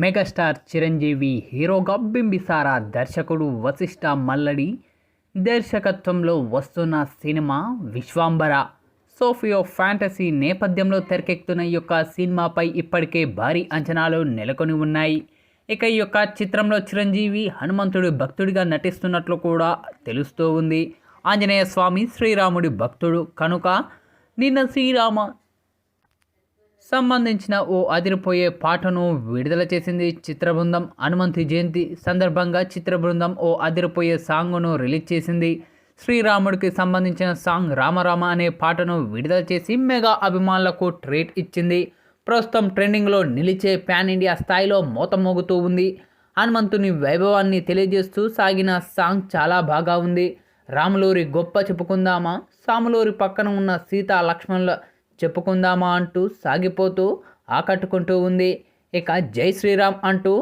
Megastar Chiranjeevi హీరోగా బింబిసారా దర్శకుడు వశిష్ఠ మల్లడి దర్శకత్వంలో వస్తున్న సినిమా విశ్వాంబర. సోఫియో ఫ్యాంటసీ నేపథ్యంలో తెరకెక్కుతున్న ఈ యొక్క సినిమాపై ఇప్పటికే భారీ అంచనాలు నెలకొని ఉన్నాయి. ఇక ఈ యొక్క చిత్రంలో చిరంజీవి హనుమంతుడి భక్తుడిగా నటిస్తున్నట్లు కూడా తెలుస్తూ ఉంది. ఆంజనేయ స్వామి శ్రీరాముడి భక్తుడు కనుక నిన్న శ్రీరామ సంబంధించిన ఓ అదిరిపోయే పాటను విడుదల చేసింది చిత్రబృందం. హనుమంతి జయంతి సందర్భంగా చిత్రబృందం ఓ అదిరిపోయే సాంగ్ను రిలీజ్ చేసింది. శ్రీరాముడికి సంబంధించిన సాంగ్ రామరామ అనే పాటను విడుదల చేసి మెగా అభిమానులకు ట్రీట్ ఇచ్చింది. ప్రస్తుతం ట్రెండింగ్లో నిలిచే ప్యాన్ ఇండియా స్థాయిలో మోతమోగుతూ ఉంది. హనుమంతుని వైభవాన్ని తెలియజేస్తూ సాగిన సాంగ్ చాలా బాగా ఉంది. రాములూరి గొప్ప చెప్పుకుందామా? సాములూరి పక్కన ఉన్న సీతా లక్ష్మణుల చెప్పుకుందామా అంటూ సాగిపోతూ ఆకట్టుకుంటూ ఉంది. ఇక జై శ్రీరామ్ అంటూ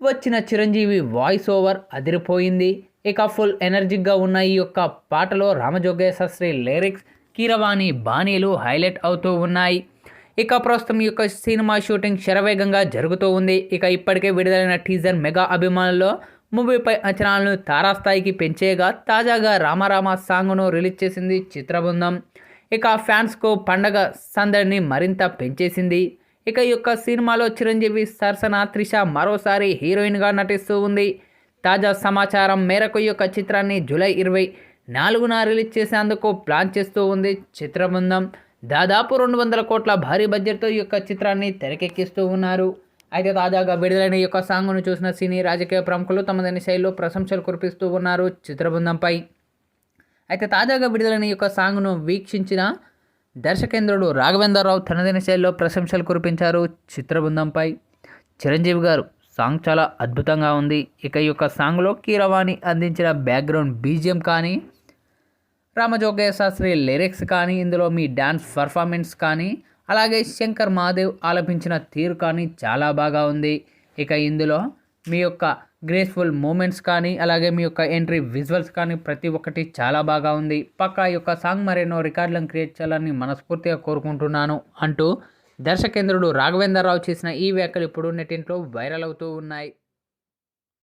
వచ్చిన చిరంజీవి వాయిస్ ఓవర్ అదిరిపోయింది. ఇక ఫుల్ ఎనర్జిక్గా ఉన్న ఈ యొక్క పాటలో రామజోగేశాస్త్రి లిరిక్స్ కీరవాణి బాణీలు హైలైట్ అవుతూ ఉన్నాయి. ఇక ప్రస్తుతం ఈ యొక్క సినిమా షూటింగ్ శరవేగంగా జరుగుతూ ఉంది. ఇక ఇప్పటికే విడుదలైన టీజర్ మెగా అభిమానుల్లో మూవీపై అంచనాలను తారాస్థాయికి పెంచేగా తాజాగా రామారామ సాంగ్ను రిలీజ్ చేసింది చిత్రబృందం. ఇక ఫ్యాన్స్కు పండగ సందడిని మరింత పెంచేసింది. ఇక ఈ యొక్క సినిమాలో చిరంజీవి సరసన త్రిష మరోసారి హీరోయిన్గా నటిస్తూ ఉంది. తాజా సమాచారం మేరకు ఈ యొక్క చిత్రాన్ని జూలై ఇరవై నాలుగున రిలీజ్ చేసేందుకు ప్లాన్ చేస్తూ ఉంది చిత్రబృందం. దాదాపు రెండు వందల కోట్ల భారీ బడ్జెట్తో ఈ యొక్క చిత్రాన్ని తెరకెక్కిస్తూ ఉన్నారు. అయితే తాజాగా విడుదలైన ఈ యొక్క సాంగ్ను చూసిన సినీ రాజకీయ ప్రముఖులు తమదైన శైలిలో ప్రశంసలు కురిపిస్తూ ఉన్నారు చిత్రబృందంపై. అయితే తాజాగా విడుదలైన ఈ యొక్క సాంగ్ను వీక్షించిన దర్శకేంద్రుడు రాఘవేంద్రరావు తనదైన శైలిలో ప్రశంసలు కురిపించారు చిత్రబృందంపై. చిరంజీవి గారు సాంగ్ చాలా అద్భుతంగా ఉంది. ఇక ఈ యొక్క సాంగ్లో కీరవాణి అందించిన బ్యాక్గ్రౌండ్ బీజిఎం కానీ రామజోగయ్య శాస్త్రి లిరిక్స్ కానీ ఇందులో మీ డ్యాన్స్ పర్ఫార్మెన్స్ కానీ అలాగే శంకర్ మహాదేవ్ ఆలపించిన తీరు కానీ చాలా బాగా ఉంది. ఇక ఇందులో మీ యొక్క గ్రేస్ఫుల్ మూమెంట్స్ కానీ అలాగే మీ యొక్క ఎంట్రీ విజువల్స్ కానీ ప్రతి ఒక్కటి చాలా బాగా ఉంది. పక్కా ఈ యొక్క సాంగ్ మరెన్నో రికార్డులను క్రియేట్ చేయాలని మనస్ఫూర్తిగా కోరుకుంటున్నాను అంటూ దర్శకేంద్రుడు రాఘవేంద్రరావు చేసిన ఈ వ్యాఖ్యలు ఇప్పుడు నెట్టింట్లో వైరల్ అవుతూ ఉన్నాయి.